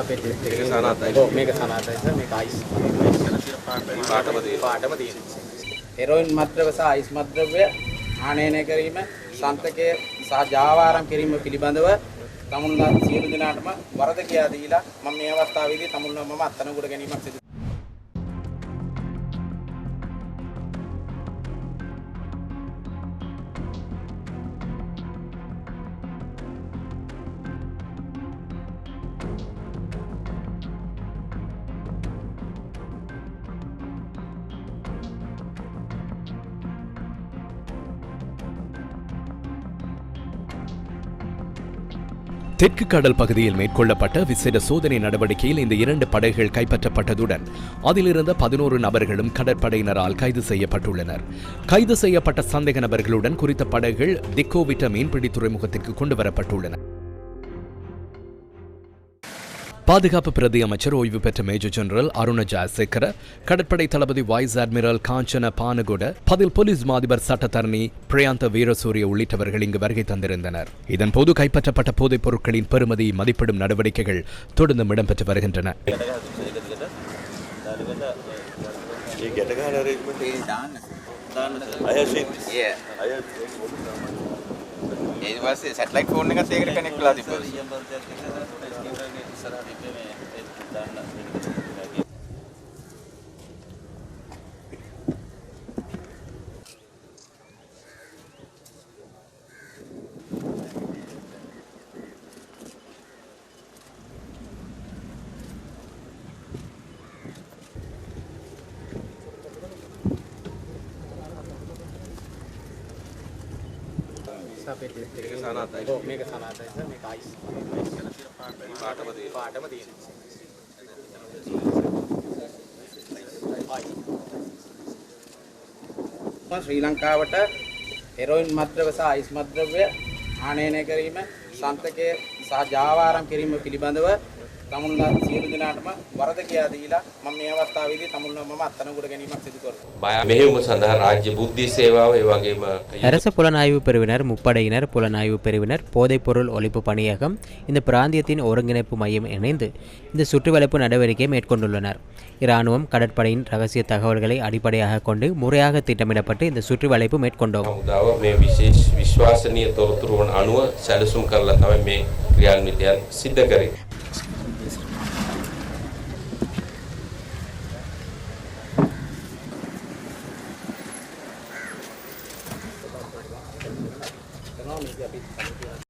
අපේ මේක සනාථයි. ඔව් මේක සනාථයි සර් මේක අයිස් පාටම තියෙනවා. පාටම තියෙනවා හෙරොයින් මත්ද්‍රව්‍ය සහ අයිස් මත්ද්‍රව්‍ය ආනයනය කිරීම සන්තකය සහ ජාවාරම් කිරීම පිළිබඳව තමුන්ලා සියලු දෙනාටම වරද කියා දීලා මම මේ අවස්ථාවේදී තමුන්ලා මම අත්අඩංගුවට ගැනීමක් සිදු தெற்கு கடல் பகுதியில் மேற்கொள்ளப்பட்ட விசேட சோதனை நடவடிக்கையில் இந்த இரண்டு படகுகள் கைப்பற்றப்பட்டதுடன் அதிலிருந்த பதினோரு நபர்களும் கடற்படையினரால் கைது செய்யப்பட்டுள்ளனர். கைது செய்யப்பட்ட சந்தேக நபர்களுடன் குறித்த படகுகள் திக்கோவிட்ட மீன்பிடி துறைமுகத்திற்கு கொண்டு வரப்பட்டுள்ளன. பாதுகாப்பு பிரதி அமைச்சர் ஓய்வு பெற்ற மேஜர் ஜெனரல் அருண ஜாசேகர கடற்படை தளபதி வைஸ் அட்மிரல் காஞ்சன பானகுட பதில் போலீஸ் மாதிபர் சட்டத்தரணி பிரியாந்த வீரசூரிய உள்ளிட்டவர்கள் இங்கு வருகை தந்திருந்தனர். இதன்போது கைப்பற்றப்பட்ட போதைப் பொருட்களின் பெறுமதி மதிப்பிடும் நடவடிக்கைகள் தொடர்ந்து இடம்பெற்று வருகின்றன. ඊට පස්සේ සැටලයිට් ෆෝන් එකත් ඒකට කනෙක්ට් වෙලා තිබ්බා. අපේ මේක සනාථයි. ඔව් මේක සනාථයි සර් මේක අයිස් පාටම තියෙනවා. පාටම තියෙනවා ශ්‍රී ලංකාවට හෙරොයින් මත්ද්‍රව්‍ය සහ අයිස් මත්ද්‍රව්‍ය ආනයනය කිරීම සන්තකය සහ ජාවාරම් කිරීම පිළිබඳව තමුන්ලා සියලු දෙනාටම වරද කියා දීලා මම මේ අවස්ථාවේදී තමුන්ලා මම අත්අඩංගුවට ගැනීමක් සිදු කරනවා බය මෙහෙයුම සඳහා රාජ්‍ය බුද්ධි සේවාව ඒ වගේම அரச புலனாய்வு பிரிவினர் முப்படையினர் புலனாய்வு பிரிவினர் போதைப்பொருள் ஒழிப்பு பணியகம் இந்த பிராந்தியத்தின் ஒருங்கிணைப்பு மையம் இணைந்து இந்த சுற்றுவளைப்பு நடவடிக்கையை மேற்கொண்டுள்ளனர் இராணுவம் கடற்படையின் ரகசிய தகவல்களை அடிப்படையாக கொண்டு முறையாக திட்டமிடப்பட்டு இந்த சுற்றுவளைப்பு மேற்கொண்டோம் හමුදාව මේ විශේෂ විශ්වාසනීය තොරතුරුවන් අනුව සැලසුම් කරලා තමයි Ya, pintu panitia.